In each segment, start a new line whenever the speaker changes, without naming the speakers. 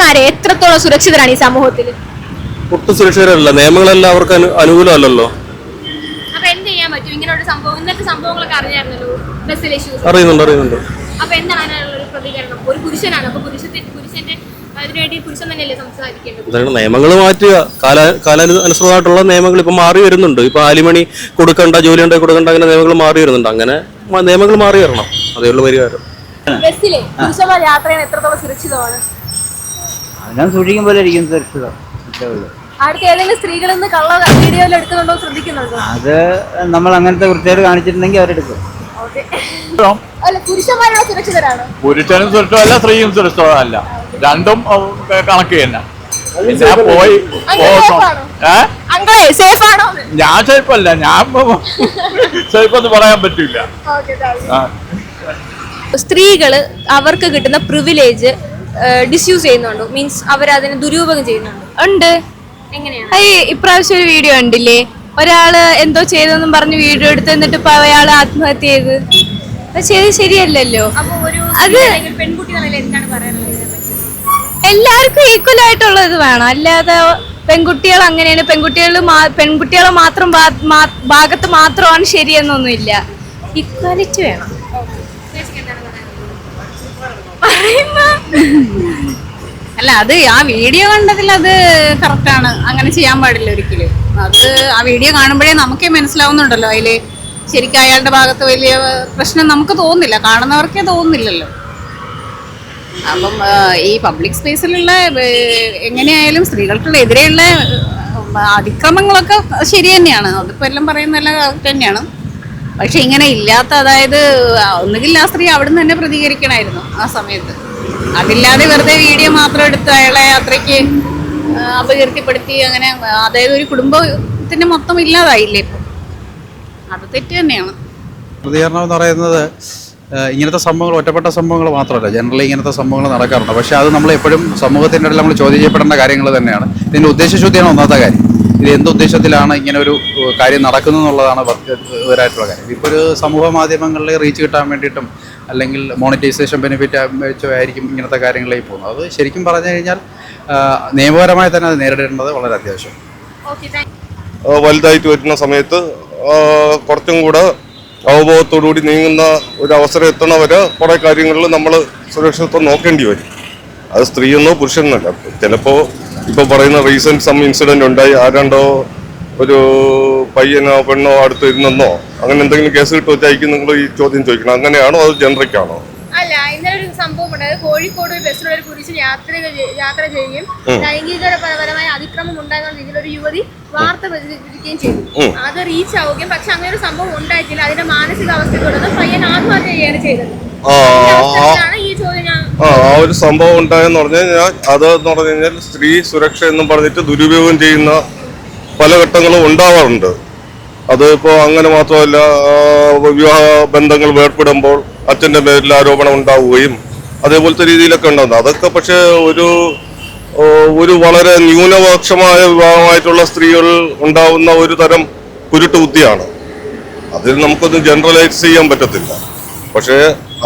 പുരുഷന്മാരെ എത്രത്തോളം സുരക്ഷിതരാണ് ഈ സമൂഹത്തിൽ?
ഒട്ടും സുരക്ഷിതരല്ല. നിയമങ്ങളെല്ലാം അവർക്ക് അനു അനുകൂലമല്ലല്ലോ.
അപ്പൊ എന്ത് ചെയ്യാൻ പറ്റും? ഇങ്ങനെ ഒരു സംഭവം ഇന്നത്തെ സംഭവങ്ങളൊക്കെ അറിഞ്ഞായിരുന്നല്ലോ ബസ്സിലെ ഇഷ്യൂസ്
അറിയുന്നുണ്ട് അറിയുന്നുണ്ട്.
അപ്പൊ എന്താണ് അതിനുള്ള പ്രതികരണം? ഒരു പുരുഷനാണ്. അപ്പൊ പുരുഷത്തെ പുരുഷന്റെ അതിനുവേണ്ടി പുരുഷൻ തന്നെയല്ലേ സംസാരിക്കേണ്ടത്?
അതാണ് നിയമങ്ങൾ മാറ്റുക. കാല കാലാനുസൃതമായിട്ടുള്ള നിയമങ്ങൾ ഇപ്പം മാറി വരുന്നുണ്ട്. ഇപ്പൊ ആലിമണി കൊടുക്കണ്ട ജോലി ഉണ്ടായി കൊടുക്കണ്ട അങ്ങനെ നിയമങ്ങൾ മാറി വരുന്നുണ്ട്. അങ്ങനെ മ- നിയമങ്ങൾ മാറി വരണം. അതേ ഉള്ളൂ പരിഹാരം.
ബസ്സിലെ പുരുഷന്മാർ യാത്ര ചെയ്യാൻ എത്രത്തോളം സുരക്ഷിതമാണ്?
ഞാൻ സൂക്ഷിക്കും പോലെ ഇരിക്കും സുരക്ഷിതം
അടുത്ത ഏതെങ്കിലും സ്ത്രീകളിൽ നിന്ന് കള്ള വീഡിയോയിൽ എടുക്കുന്നുണ്ടോ ശ്രദ്ധിക്കുന്നുണ്ടോ?
അത് നമ്മൾ അങ്ങനത്തെ വൃത്തിയോട് കാണിച്ചിട്ടുണ്ടെങ്കിൽ അവരെടുക്കും
പുരുഷനും സുരക്ഷിതമല്ല സ്ത്രീയും സുരക്ഷിതമല്ല. രണ്ടും കണക്ക് തന്നെ. പോയി ഞാൻ സേഫല്ല ഞാൻ സേഫ് എന്ന് പറയാൻ പറ്റില്ല
സ്ത്രീകൾ അവർക്ക് കിട്ടുന്ന പ്രിവിലേജ് ഡിസ്യൂസ് ചെയ്യുന്നുണ്ടോ. മീൻസ് അവർ അതിനെ ദുരുപയോഗം ചെയ്യുന്നുണ്ടോ.
ഉണ്ട്.
എങ്ങനെയാണ്
ഇപ്രാവശ്യം ഒരു വീഡിയോ കണ്ടില്ലേ? ഒരാൾ എന്തോ ചെയ്തെന്നും പറഞ്ഞ് വീഡിയോ എടുത്ത് എന്നിട്ട് ഇപ്പൊ അയാൾ ആത്മഹത്യ ചെയ്ത്. അത് ചെയ്ത് ശരിയല്ലല്ലോ. അത് എല്ലാവർക്കും ഈക്വൽ ആയിട്ടുള്ളത് വേണം. അല്ലാതെ പെൺകുട്ടികൾ അങ്ങനെയാണ്. പെൺകുട്ടികൾ പെൺകുട്ടികളെ മാത്രം ഭാഗത്ത് മാത്രമാണ് ശരിയെന്നൊന്നുമില്ല. ഈക്വാലിറ്റി വേണം.
അല്ല അത് ആ വീഡിയോ കണ്ടതിൽ അത് കറക്റ്റാണ് അങ്ങനെ ചെയ്യാൻ പാടില്ല ഒരിക്കലും. അത് ആ വീഡിയോ കാണുമ്പോഴേ നമുക്കേ മനസ്സിലാവുന്നുണ്ടല്ലോ അതിൽ ശരിക്കും അയാളുടെ ഭാഗത്ത് വലിയ പ്രശ്നം നമുക്ക് തോന്നുന്നില്ല. കാണുന്നവർക്കേ തോന്നുന്നില്ലല്ലോ. അപ്പം ഈ പബ്ലിക് സ്പേസിലുള്ള എങ്ങനെയായാലും സ്ത്രീകൾക്കുള്ള എതിരെയുള്ള അതിക്രമങ്ങളൊക്കെ ശരി തന്നെയാണ്. അതിപ്പോൾ എല്ലാം പറയുന്നതെല്ലാം correct തന്നെയാണ്. പക്ഷെ ഇങ്ങനെ ഇല്ലാത്ത അതായത് ഒന്നുകിൽ ആ സ്ത്രീ അവിടുന്ന് തന്നെ പ്രതികരിക്കണമായിരുന്നു ആ സമയത്ത്. അതില്ലാതെ വെറുതെ വീഡിയോ മാത്രം എടുത്ത് അയാളെ അത്രയ്ക്ക് അപകീർത്തിപ്പെടുത്തി അങ്ങനെ അതായത് ഒരു കുടുംബത്തിന്റെ മൊത്തം ഇല്ലാതായില്ലേ ഇപ്പം? അത് തെറ്റ് തന്നെയാണ്.
പ്രതികരണം എന്ന് പറയുന്നത് ഇങ്ങനത്തെ സംഭവങ്ങൾ ഒറ്റപ്പെട്ട സംഭവങ്ങൾ മാത്രമല്ല ജനറലി ഇങ്ങനത്തെ സംഭവങ്ങൾ നടക്കാറുണ്ട്. പക്ഷേ അത് നമ്മൾ എപ്പോഴും സമൂഹത്തിന്റെ ഇടയിൽ നമ്മൾ ചോദ്യം ചെയ്യപ്പെടേണ്ട കാര്യങ്ങൾ തന്നെയാണ്. ഇതിന്റെ ഉദ്ദേശശുദ്ധിയാണ് ഒന്നാമത്തെ കാര്യം. ഇത് എന്ത് ഉദ്ദേശത്തിലാണ് ഇങ്ങനെ ഒരു കാര്യം നടക്കുന്നത് എന്നുള്ളതാണ് ഇവരായിട്ടുള്ള കാര്യം. ഇപ്പോൾ ഒരു സമൂഹ മാധ്യമങ്ങളിൽ റീച്ച് കിട്ടാൻ വേണ്ടിയിട്ടും അല്ലെങ്കിൽ മോണിറ്റൈസേഷൻ ബെനിഫിറ്റ് വെച്ചോ ആയിരിക്കും ഇങ്ങനത്തെ കാര്യങ്ങളിലേക്ക് പോകുന്നത്. അത് ശരിക്കും പറഞ്ഞു കഴിഞ്ഞാൽ നിയമപരമായി തന്നെ അത് നേരിടേണ്ടത് വളരെ അത്യാവശ്യം.
വലുതായിട്ട് വരുന്ന സമയത്ത് കുറച്ചും കൂടെ അവബോധത്തോടുകൂടി നീങ്ങുന്ന ഒരു അവസരം എത്തണവരെ കുറേ കാര്യങ്ങളിൽ നമ്മൾ സുരക്ഷിതത്വം നോക്കേണ്ടി വരും. അത് സ്ത്രീയെന്നോ പുരുഷനെന്നല്ല. ചിലപ്പോൾ ഇപ്പോൾ പറയുന്ന റീസെന്റ് സം ഇൻസിഡന്റ് ഉണ്ടായി ആരാണ്ടോ ഒരു പയ്യനോ പെണ്ണോ അടുത്ത് ഇരുന്നെന്നോ അങ്ങനെ എന്തെങ്കിലും കേസ് കിട്ടുമോ വെച്ചായിരിക്കും നിങ്ങൾ ഈ ചോദ്യം ചോദിക്കണം. അങ്ങനെയാണോ അത് ജനറിക് ആണോ?
അല്ല ഇന്നലെ ഒരു സംഭവം ഉണ്ടായത് കോഴിക്കോട് ഒരു ബസ്സിലുള്ള ഒരു പുരുഷൻ യാത്ര യാത്ര ചെയ്യുകയും ലൈംഗികപരമായ അതിക്രമം ഉണ്ടാകുന്ന രീതിയിൽ ഒരു യുവതി വാർത്ത പ്രചരിപ്പിക്കുകയും ചെയ്തു. അത് റീച്ച് ആവുകയും പക്ഷെ അങ്ങനെ ഒരു സംഭവം ഉണ്ടായിട്ടില്ല. അതിന്റെ മാനസികാവസ്ഥ തുടർന്ന് പയ്യൻ ആത്മഹത്യ ചെയ്യാണ് ചെയ്തത്
ആ
ഈ
ആ
അവസരത്തിലാണ് ഈ ചോദ്യം ഞാൻ
ആ ആ ഒരു സംഭവം ഉണ്ടായെന്ന് പറഞ്ഞു കഴിഞ്ഞാൽ അത് എന്ന് പറഞ്ഞു കഴിഞ്ഞാൽ സ്ത്രീ സുരക്ഷ എന്നും പറഞ്ഞിട്ട് ദുരുപയോഗം ചെയ്യുന്ന പല ഘട്ടങ്ങളും ഉണ്ടാവാറുണ്ട്. അത് അങ്ങനെ മാത്രമല്ല വിവാഹ ബന്ധങ്ങൾ വേർപ്പെടുമ്പോൾ അച്ഛന്റെ പേരിൽ ആരോപണം ഉണ്ടാവുകയും അതേപോലത്തെ രീതിയിലൊക്കെ ഉണ്ടാകുന്നത് അതൊക്കെ പക്ഷേ ഒരു ഒരു വളരെ ന്യൂനപക്ഷമായ വിഭാഗമായിട്ടുള്ള സ്ത്രീകൾ ഉണ്ടാവുന്ന ഒരു തരം കുരുട്ട് ബുദ്ധിയാണ് അതിൽ നമുക്കൊന്നും ജനറലൈസ് ചെയ്യാൻ പറ്റത്തില്ല. പക്ഷേ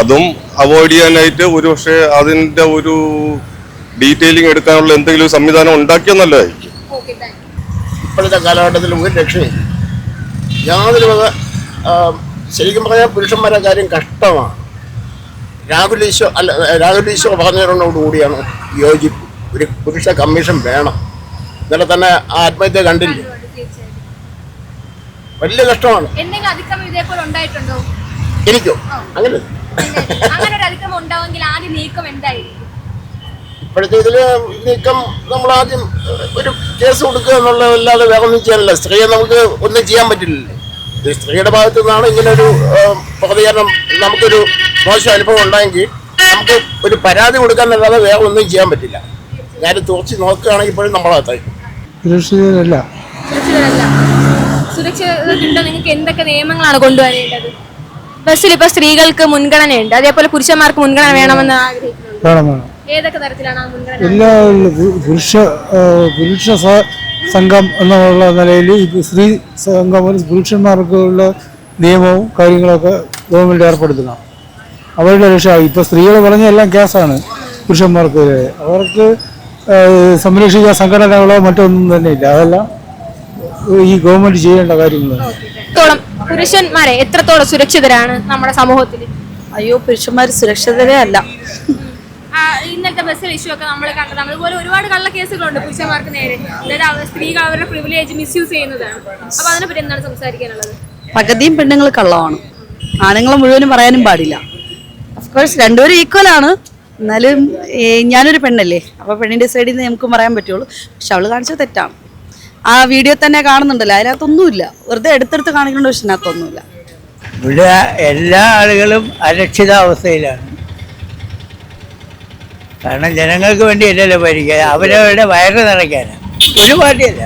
അതും അവോയ്ഡ് ചെയ്യാനായിട്ട് ഒരു പക്ഷേ അതിന്റെ ഒരു ഡീറ്റെയിലിംഗ് എടുക്കാനുള്ള എന്തെങ്കിലും സംവിധാനം ഉണ്ടാക്കിയ നല്ലതായിരിക്കും.
ഇപ്പോഴത്തെ കാലഘട്ടത്തിൽ ഒരു രക്ഷയില്ല യാതൊരു വക ശരിക്കും പറഞ്ഞാൽ പുരുഷന്മാരെ കാര്യം കഷ്ടമാണ്. രാഹുൽ ഈശോ അല്ല രാഹുൽ ഈശോ പറഞ്ഞതിനോടുകൂടിയാണ് യോജിപ്പ് ഒരു പുരുഷ കമ്മീഷൻ വേണം. ഇന്നലെ തന്നെ ആ ആത്മഹത്യ കണ്ടില്ലേ? വലിയ കഷ്ടമാണ്.
എന്തെങ്കിലും അതിക്രമം ഇതേപോലെ ഉണ്ടായിട്ടുണ്ടോ?
എനിക്കോ? അങ്ങനെ.
അങ്ങനെ ഒരു അതിക്രമം ഉണ്ടാവുമെങ്കിൽ ആദ്യം നീക്കം എന്തായിരിക്കും?
ഇപ്പോഴത്തെ ഇതിൽ നീക്കം നമ്മൾ ആദ്യം ഒരു കേസ് കൊടുക്കുക എന്നുള്ളതല്ലാതെ വേറെ ഒന്നും ചെയ്യാനില്ല. സ്ത്രീയെ നമുക്ക് ഒന്നും ചെയ്യാൻ പറ്റില്ലല്ലോ. ഇത് സ്ത്രീയുടെ ഭാഗത്തു നിന്നാണ് ഇങ്ങനെ ഒരു പ്രതികരണം നമുക്കൊരു മോശം അനുഭവം ഉണ്ടായെങ്കിൽ നമുക്ക് ഒരു പരാതി കൊടുക്കാനല്ലാതെ വേറെ ഒന്നും ചെയ്യാൻ പറ്റില്ല. ഞാൻ തുറച്ച് നോക്കുകയാണെങ്കിൽ ഇപ്പോഴും നമ്മളകത്തായി
സുരക്ഷിതരല്ല.
സുരക്ഷിതരല്ല. സുരക്ഷിതരുണ്ടോ നിങ്ങൾക്ക് എന്തൊക്കെ നിയമങ്ങളാണ് കൊണ്ടുവരേണ്ടത്? ബസ്സിൽ ഇപ്പൊ സ്ത്രീകൾക്ക് മുൻഗണനയുണ്ട്. അതേപോലെ പുരുഷന്മാർക്ക് മുൻഗണന വേണമെന്ന് ആഗ്രഹിക്കുന്നു
വേണം വേണം.
ഏതൊക്കെ തരത്തിലാണ് ആ മുൻഗണന
എല്ലാ പു- പുരുഷ സംഘം എന്നുള്ള നിലയിൽ സ്ത്രീ സംഘം പുരുഷന്മാർക്കുള്ള നിയമവും കാര്യങ്ങളൊക്കെ ഗവൺമെന്റ് ഏർപ്പെടുത്തണം. അവരുടെ രക്ഷ ഇപ്പൊ സ്ത്രീകൾ പറഞ്ഞ എല്ലാം കേസാണ് പുരുഷന്മാർക്ക്. അവർക്ക്
സംരക്ഷിക്കാൻ സംഘടനകളോ മറ്റൊന്നും തന്നെ ഇല്ല. അതെല്ലാം ഈ ഗവൺമെന്റ് ചെയ്യേണ്ട കാര്യങ്ങളാണ്.
എത്രത്തോളം പുരുഷന്മാരെ എത്രത്തോളം സുരക്ഷിതരാണ് നമ്മുടെ സമൂഹത്തിൽ?
അയ്യോ പുരുഷന്മാർ സുരക്ഷിതരേ അല്ല.
ആ, ഇന്നത്തെ ബസ്സിൽ ഇഷ്യൂ ഒക്കെ നമ്മൾ കണ്ടത് അതുപോലെ ഒരുപാട് കള്ള കേസുകളുണ്ട് പുരുഷന്മാർക്ക് നേരെ. അതായത് സ്ത്രീകൾ അവരുടെ പ്രിവിലേജ് മിസ്യൂസ് ചെയ്യുന്നതാണ്. അപ്പൊ അതിനെപ്പറ്റി എന്താണ് സംസാരിക്കാനുള്ളത്?
പകുതിയും പെണ്ണുങ്ങൾ കള്ളമാണ്. ആണുങ്ങളെ മുഴുവനും പറയാനും പാടില്ല. കോഴ്സ് രണ്ടുപേരും ഈക്വൽ ആണ്. എന്നാലും ഏ, ഞാനൊരു പെണ്ണല്ലേ? അപ്പോൾ പെണ്ണിന്റെ സൈഡിൽ നിന്ന് നമുക്ക് പറയാൻ പറ്റുള്ളൂ. പക്ഷെ അവൾ കാണിച്ചത് തെറ്റാണ്. ആ വീഡിയോ തന്നെ കാണുന്നുണ്ടല്ലോ. അതിനകത്തൊന്നുമില്ല. വെറുതെ എടുത്തെടുത്ത് കാണിക്കുന്നുണ്ട് പക്ഷെ അതിനകത്തൊന്നുമില്ല
ഇവിടെ എല്ലാ ആളുകളും അരക്ഷിതാവസ്ഥയിലാണ്. കാരണം ജനങ്ങൾക്ക് വേണ്ടി അല്ലല്ലോ ഭരിക്കുക അവരവരുടെ വയറ് നിറയ്ക്കാനാണ് ഒരു പാർട്ടിയല്ല.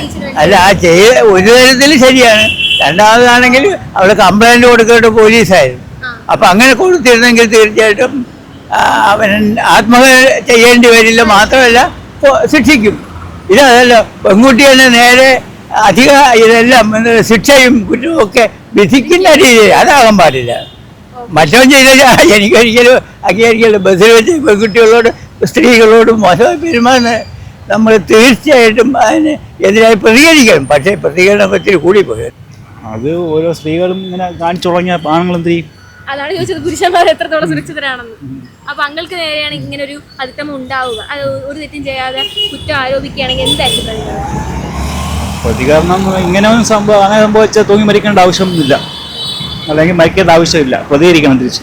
റീച്ചിന് വേണ്ടി.
അല്ല ആ ചെയ്യ ഒരു തരത്തിൽ ശരിയാണ്. രണ്ടാമതാണെങ്കിൽ അവൾ കംപ്ലൈന്റ് കൊടുക്കേണ്ട പോലീസായിരുന്നു. അപ്പൊ അങ്ങനെ കൊടുത്തിരുന്നെങ്കിൽ തീർച്ചയായിട്ടും അവൻ ആത്മഹത്യ ചെയ്യേണ്ടി വരില്ല മാത്രമല്ല ശിക്ഷിക്കും. ഇതല്ല പെൺകുട്ടി തന്നെ നേരെ അധിക ഇതെല്ലാം ശിക്ഷയും കുറ്റവും ഒക്കെ വിധിക്കുന്ന രീതിയിൽ അതാകാൻ പാടില്ല. മറ്റവൻ ചെയ്താൽ എനിക്കൊരിക്കലും അംഗീകരിക്കില്ല. ബസ്സിൽ വെച്ച് പെൺകുട്ടികളോട് സ്ത്രീകളോടും മോശമായി പെരുമാറുന്ന നമ്മൾ തീർച്ചയായിട്ടും അതിന് എതിരായി പ്രതികരിക്കണം. പക്ഷേ പ്രതികരണം ഒത്തിരി കൂടിപ്പോയി.
അത് ഓരോ സ്ത്രീകളും ഇങ്ങനെ കാണിച്ചു തുടങ്ങിയ ആണുങ്ങൾ എന്ത് ചെയ്യും
അതാണ് ചോദിച്ചത്. പുരുഷന്മാർ എത്രത്തോളം സുരക്ഷിതരാണെന്ന്. അപ്പൊ അങ്ങൾക്ക് നേരെയാണ് ഇങ്ങനെ ഒരു അതിക്രമം ഉണ്ടാവുക. അത് ഒരു തെറ്റും ചെയ്യാതെ കുറ്റം ആരോപിക്കുകയാണെങ്കിൽ എന്തായിരിക്കും പ്രതികരണം?
ഇങ്ങനെ ഒന്നും സംഭവം അങ്ങനെ സംഭവിച്ചാൽ തൂങ്ങി മരിക്കേണ്ട ആവശ്യമൊന്നുമില്ല. അല്ലെങ്കിൽ മരിക്കേണ്ട ആവശ്യമില്ല. പ്രതികരിക്കണം തിരിച്ച്.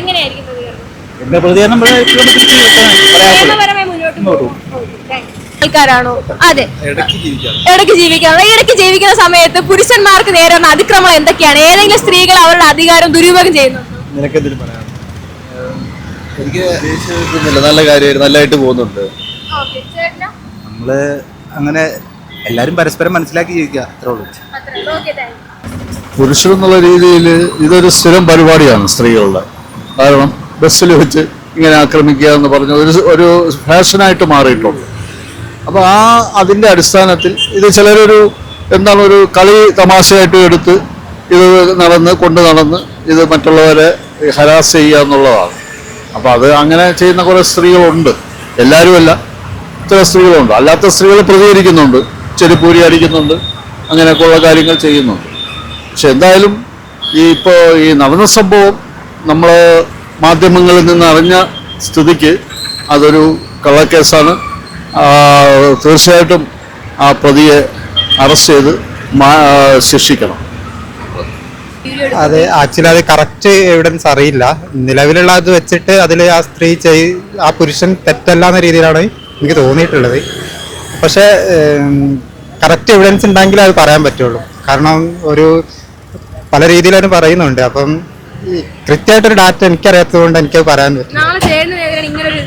എങ്ങനെയായിരിക്കും പ്രതികരണം?
എന്റെ പ്രതികരണം
മുന്നോട്ട് പോകും. ആൾക്കാരാണോ? അതെ. ഇടയ്ക്ക് ജീവിക്കണം ഇടയ്ക്ക് ജീവിക്കുന്ന സമയത്ത് പുരുഷന്മാർക്ക് നേരെ വന്ന അതിക്രമം എന്തൊക്കെയാണ്? ഏതെങ്കിലും സ്ത്രീകൾ അവരുടെ അധികാരം ദുരുപയോഗം
ചെയ്യുന്നു.
എനിക്ക് നല്ല കാര്യമായിട്ട് നല്ലതായിട്ട് പോകുന്നുണ്ട്.
നമ്മൾ അങ്ങനെ എല്ലാരും പരസ്പരം മനസ്സിലാക്കി ജീവിക്കുക. അത്രേ ഉള്ളൂ.
അത്രേ ഓക്കെ താങ്ക്
പുരുഷൻ എന്നുള്ള രീതിയിൽ ഇതൊരു സ്ഥിരം പരിപാടിയാണ് സ്ത്രീകളുടെ. കാരണം ബസ്സിൽ വെച്ച് ഇങ്ങനെ ആക്രമിക്കുക എന്ന് പറഞ്ഞ ഒരു ഒരു ഫാഷനായിട്ട് മാറിയിട്ടുണ്ട്. അപ്പോൾ ആ അതിന്റെ അടിസ്ഥാനത്തിൽ ഇത് ചിലരൊരു എന്താണ് ഒരു കളി തമാശയായിട്ട് എടുത്ത് ഇത് നടന്ന് കൊണ്ട് നടന്ന് ഇത് മറ്റുള്ളവരെ ഹരാസ് ചെയ്യുക എന്നുള്ളതാണ്. അപ്പോൾ അത് അങ്ങനെ ചെയ്യുന്ന കുറേ സ്ത്രീകളുണ്ട്. എല്ലാവരുമല്ല ചില സ്ത്രീകളുണ്ട്. അല്ലാത്ത സ്ത്രീകൾ പ്രതികരിക്കുന്നുണ്ട്. ചെരുപ്പൂരി അടിക്കുന്നുണ്ട്. അങ്ങനെയൊക്കെയുള്ള കാര്യങ്ങൾ ചെയ്യുന്നുണ്ട്. പക്ഷെ എന്തായാലും ഈ ഇപ്പോൾ ഈ നടന്ന സംഭവം നമ്മൾ മാധ്യമങ്ങളിൽ നിന്ന് അറിഞ്ഞ സ്ഥിതിക്ക് അതൊരു കള്ളക്കേസാണ്. തീർച്ചയായിട്ടും ആ പ്രതിയെ അറസ്റ്റ് ചെയ്ത് ശിക്ഷിക്കണം.
അത് ആക്ച്വലി അത് കറക്റ്റ് എവിഡൻസ് അറിയില്ല. നിലവിലുള്ള അത് വെച്ചിട്ട് അതിൽ ആ സ്ത്രീ ചെയ് ആ പുരുഷൻ തെറ്റല്ല എന്ന രീതിയിലാണ് എനിക്ക് തോന്നിയിട്ടുള്ളത്. പക്ഷേ കറക്റ്റ് എവിഡൻസ് ഉണ്ടെങ്കിൽ അത് പറയാൻ പറ്റുള്ളൂ. കാരണം ഒരു പല രീതിയിലും പറയുന്നുണ്ട്. അപ്പം കൃത്യമായിട്ടൊരു ഡാറ്റ എനിക്കറിയാത്തത് കൊണ്ട് എനിക്ക് പറയാൻ പറ്റില്ല
നാളെ ചേരുന്നതിനെതിരെ ഇങ്ങനെ ഒരു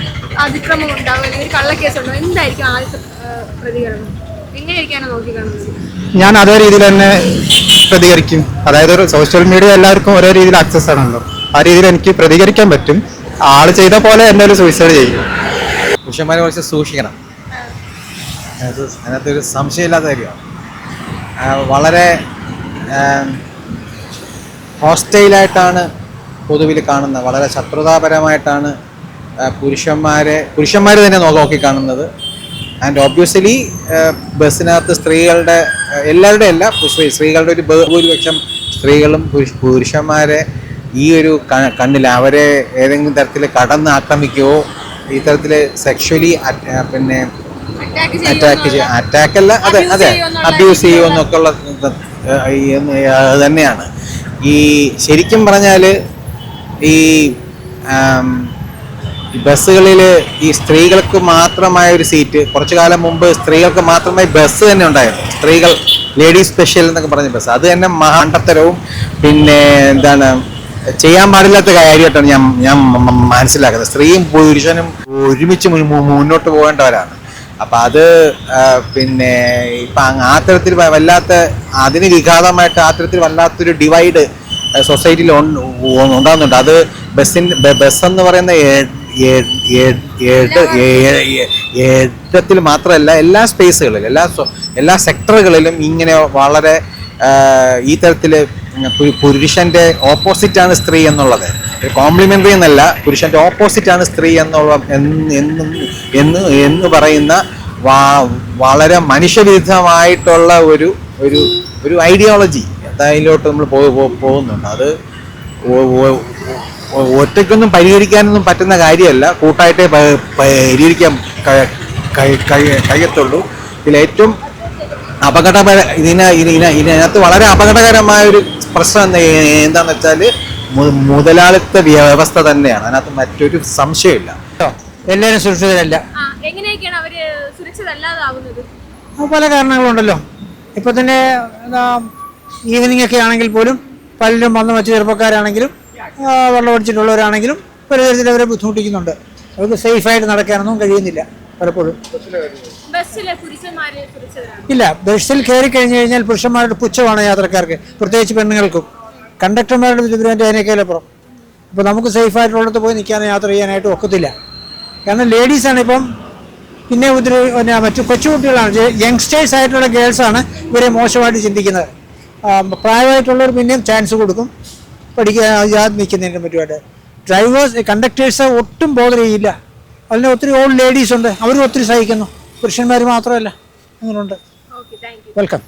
അതിക്രമം ഉണ്ടാവും അല്ലെങ്കിൽ ഒരു കള്ളക്കേസ് ഉണ്ടാവും. എന്തായിരിക്കും ആദ്യത്തെ പ്രതികരണം? എങ്ങനെയായിരിക്കാണ്
ഞാൻ അതേ രീതിയിൽ തന്നെ പ്രതികരിക്കും. അതായത് ഒരു സോഷ്യൽ മീഡിയ എല്ലാവർക്കും ഒരേ രീതിയിൽ ആക്സസ് ആണല്ലോ. ആ രീതിയിൽ എനിക്ക് പ്രതികരിക്കാൻ പറ്റും. ആൾ ചെയ്ത പോലെ എന്നെ ഒരു സൂയിസൈഡ് ചെയ്യും.
പുരുഷന്മാരെ കുറച്ച് സൂക്ഷിക്കണം. അതിനകത്ത് അതിനകത്തൊരു സംശയമില്ലാത്ത കാര്യമാണ്. വളരെ ഹോസ്റ്റൈലായിട്ടാണ് പൊതുവിൽ കാണുന്നത് വളരെ ശത്രുതാപരമായിട്ടാണ് പുരുഷന്മാരെ പുരുഷന്മാർ തന്നെ നോക്കിക്കാണുന്നത്. നോക്കി കാണുന്നത് ആൻഡ് ഓബ്വിയസ്ലി ബസ്സിനകത്ത് സ്ത്രീകളുടെ എല്ലാവരുടെ അല്ല സ്ത്രീകളുടെ ഒരു ഭൂരിപക്ഷം സ്ത്രീകളും പുരുഷ- പുരുഷന്മാരെ ഈ ഒരു കണ്ണിൽ അവരെ ഏതെങ്കിലും തരത്തിൽ കടന്ന് ആക്രമിക്കുകയോ ഈ തരത്തിൽ സെക്ഷലി പിന്നെ
അറ്റാക്ക്
അറ്റാക്ക് അല്ല അതെ അതെ
അബ്യൂസ്
അബ്യൂസ് ചെയ്യുമെന്നൊക്കെ ഉള്ള തന്നെയാണ്. ഈ ശരിക്കും പറഞ്ഞാൽ ഈ ബസ്സുകളിൽ ഈ സ്ത്രീകൾക്ക് മാത്രമായ ഒരു സീറ്റ് കുറച്ചു കാലം മുമ്പ് സ്ത്രീകൾക്ക് മാത്രമായി ബസ് തന്നെ ഉണ്ടായിരുന്നു. സ്ത്രീകൾ ലേഡീസ് സ്പെഷ്യൽ എന്നൊക്കെ പറഞ്ഞ ബസ്. അത് തന്നെ മണ്ടത്തരവും പിന്നെ എന്താണ് ചെയ്യാൻ പാടില്ലാത്ത കാര്യമായിട്ടാണ് ഞാൻ ഞാൻ മനസ്സിലാക്കുന്നത്. സ്ത്രീയും പുരുഷനും ഒരുമിച്ച് മുന്നോട്ട് പോകേണ്ടവരാണ്. അപ്പം അത് പിന്നെ ഇപ്പം ആ തരത്തിൽ വല്ലാത്ത അതിന് വിഘാതമായിട്ട് ആ തരത്തിൽ വല്ലാത്തൊരു ഡിവൈഡ് സൊസൈറ്റിയിൽ ഉണ്ടാകുന്നുണ്ട്. അത് ബസ്സിന്റെ ബസ് എന്ന് പറയുന്ന ഏഴത്തിൽ മാത്രമല്ല എല്ലാ സ്പേസുകളിലും എല്ലാ എല്ലാ സെക്ടറുകളിലും ഇങ്ങനെ വളരെ ഈ തരത്തിൽ പുരുഷന്റെ ഓപ്പോസിറ്റാണ് സ്ത്രീ എന്നുള്ളത്. കോംപ്ലിമെന്ററി എന്നല്ല പുരുഷന്റെ ഓപ്പോസിറ്റാണ് സ്ത്രീ എന്നുള്ള എന്ന് എന്ന് എന്ന് പറയുന്ന വാ- വളരെ മനുഷ്യവിരുദ്ധമായിട്ടുള്ള ഒരു ഒരു ഒരു ഐഡിയോളജി. അതിലോട്ട് നമ്മൾ പോകുന്നുണ്ട്. അത് ഒറ്റയ്ക്കൊന്നും പരിഹരിക്കാനൊന്നും പറ്റുന്ന കാര്യമല്ല. കൂട്ടായിട്ടേ പരിഹരിക്കാൻ കഴി- കഴി- കഴി- കഴിയത്തുള്ളൂ. ഇതിൽ ഏറ്റവും അപകടപര ഇതിന ഇതിന ഇതിനകത്ത് വളരെ അപകടകരമായ ഒരു പ്രശ്നം എന്താണെന്ന് വെച്ചാൽ മുതലാളിത്ത വ്യവസ്ഥ തന്നെയാണ്. അതിനകത്ത് മറ്റൊരു സംശയമില്ല
എല്ലാവരും സുരക്ഷിതരല്ല.
ആ, എങ്ങനെയൊക്കെയാണ് അവർ സുരക്ഷിതല്ലാതാവുന്നത്?
അത് പല കാരണങ്ങളുണ്ടല്ലോ. ഇപ്പൊ തന്നെ ഈവനിങ് ഒക്കെ ആണെങ്കിൽ പോലും പലരും വന്ന മറ്റു ചെറുപ്പക്കാരാണെങ്കിലും വെള്ളം അടിച്ചിട്ടുള്ളവരാണെങ്കിലും പല തരത്തിൽ അവരെ ബുദ്ധിമുട്ടിക്കുന്നുണ്ട്. അവർക്ക് സേഫായിട്ട് നടക്കാനൊന്നും കഴിയുന്നില്ല പലപ്പോഴും. ഇല്ല ബസ്സിൽ കയറി കഴിഞ്ഞു കഴിഞ്ഞാൽ പുരുഷന്മാരുടെ പുച്ഛമാണ് യാത്രക്കാർക്ക് പ്രത്യേകിച്ച് പെണ്ണുങ്ങൾക്കും. കണ്ടക്ടർമാരുടെ ദുരിതം അതിനേക്കാളപ്പുറം അപ്പോൾ നമുക്ക് സേഫായിട്ടുള്ളിടത്ത് പോയി നിൽക്കാൻ യാത്ര ചെയ്യാനായിട്ട് ഒക്കത്തില്ല. കാരണം ലേഡീസാണ് ഇപ്പം പിന്നെ ഉദ്ര മറ്റു കൊച്ചുകുട്ടികളാണ്. യങ്സ്റ്റേഴ്സ് ആയിട്ടുള്ള ഗേൾസാണ് ഇവരെ മോശമായിട്ട് ചിന്തിക്കുന്നത്. പ്രായമായിട്ടുള്ളവർ പിന്നെയും ചാൻസ് കൊടുക്കും. പഠിക്കാൻ നിൽക്കുന്നതിന് പറ്റുമായിട്ട് ഡ്രൈവേഴ്സ് കണ്ടക്ടേഴ്സ് ഒട്ടും ബോധർ ചെയ്യില്ല അതിന് ഒത്തിരി ഓൾഡ് ലേഡീസ് ഉണ്ട്. അവരും ഒത്തിരി സഹിക്കുന്നു. പുരുഷന്മാർ മാത്രമല്ല. അങ്ങനെയുണ്ട് വെൽക്കം